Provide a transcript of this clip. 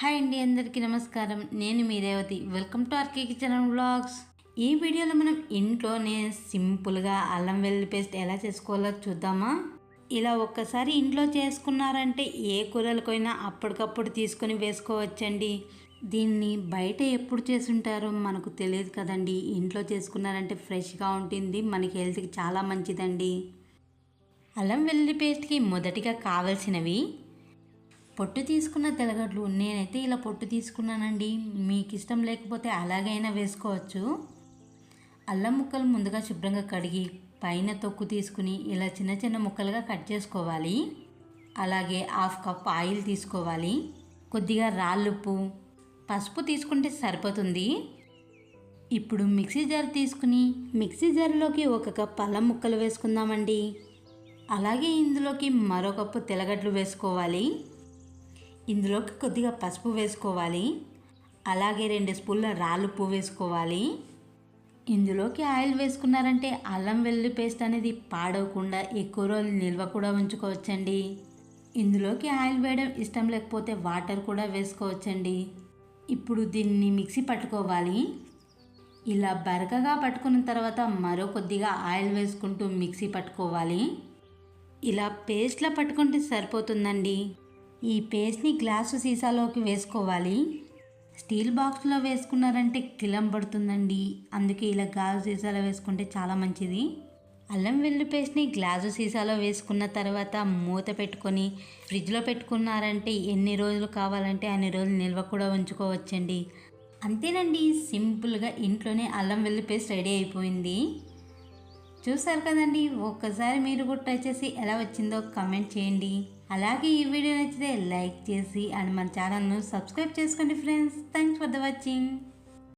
Hi అండి అందరికీ నమస్కారం. నేను మీ Revathi. Welcome to RK kitchen vlogs ఈ వీడియోలో మనం ఇంట్లోనే సింపుల్గా అల్లం వెల్లుల్లి పేస్ట్ ఎలా చేసుకోవాలో చూద్దామా? ఇలా ఒక్కసారి ఇంట్లో చేసుకున్నారంటే ఏ కూరలకైనా అప్పటికప్పుడు తీసుకొని వేసుకోవచ్చండి. దీన్ని బయట ఎప్పుడు చేసుంటారో మనకు తెలియదు కదండి. ఇంట్లో చేసుకున్నారంటే ఫ్రెష్గా ఉంటుంది. మనకి హెల్త్కి చాలా మంచిదండి. అల్లం వెల్లుల్లి పేస్ట్కి మొదటిగా కావాల్సినవి పొట్టు తీసుకున్న తెలగడ్లు నేనైతే ఇలా పొట్టు తీసుకున్నానండి. మీకు ఇష్టం లేకపోతే అలాగైనా వేసుకోవచ్చు. అల్లం ముక్కలు ముందుగా శుభ్రంగా కడిగి పైన తొక్కు తీసుకుని ఇలా చిన్న చిన్న ముక్కలుగా కట్ చేసుకోవాలి. అలాగే హాఫ్ కప్ ఆయిల్ తీసుకోవాలి. కొద్దిగా రాళ్ళుప్పు పసుపు తీసుకుంటే సరిపోతుంది. ఇప్పుడు మిక్సీ జార్ తీసుకుని మిక్సీ జార్లోకి ఒక కప్ అల్లం ముక్కలు వేసుకుందామండి. అలాగే ఇందులోకి మరో కప్పు తెల్లగడ్డలు వేసుకోవాలి. ఇందులోకి కొద్దిగా పసుపు వేసుకోవాలి. అలాగే రెండు స్పూన్ల రాళ్ళుప్పు వేసుకోవాలి. ఇందులోకి ఆయిల్ వేసుకున్నారంటే అల్లం వెల్లుల్లి పేస్ట్ అనేది పాడవకుండా ఎక్కువ రోజులు నిల్వ కూడా ఉంచుకోవచ్చండి. ఇందులోకి ఆయిల్ వేయడం ఇష్టం లేకపోతే వాటర్ కూడా వేసుకోవచ్చండి. ఇప్పుడు దీన్ని మిక్సీ పట్టుకోవాలి. ఇలా బరకగా పట్టుకున్న తర్వాత మరో కొద్దిగా ఆయిల్ వేసుకుంటూ మిక్సీ పట్టుకోవాలి. ఇలా పేస్ట్లా పట్టుకుంటే సరిపోతుందండి. ఈ పేస్ట్ని గ్లాసు సీసాలోకి వేసుకోవాలి. స్టీల్ బాక్స్లో వేసుకున్నారంటే కిలం పడుతుందండి. అందుకే ఇలా గాజు సీసాలో వేసుకుంటే చాలా మంచిది. అల్లం వెల్లుల్లి పేస్ట్ని గ్లాసు సీసాలో వేసుకున్న తర్వాత మూత పెట్టుకొని ఫ్రిడ్జ్లో పెట్టుకున్నారంటే ఎన్ని రోజులు కావాలంటే అన్ని రోజులు నిల్వ కూడా ఉంచుకోవచ్చండి. అంతేనండి సింపుల్గా ఇంట్లోనే అల్లం వెల్లుల్లి పేస్ట్ రెడీ అయిపోయింది. చూసారు కదండి ఒక్కసారి మీరు కూడా ట్రై చేసి ఎలా వచ్చిందో కమెంట్ చేయండి. అలాగే ఈ వీడియో నచ్చితే లైక్ చేసి అండ్ మన ఛానల్ను సబ్స్క్రైబ్ చేసుకోండి friends thanks for the watching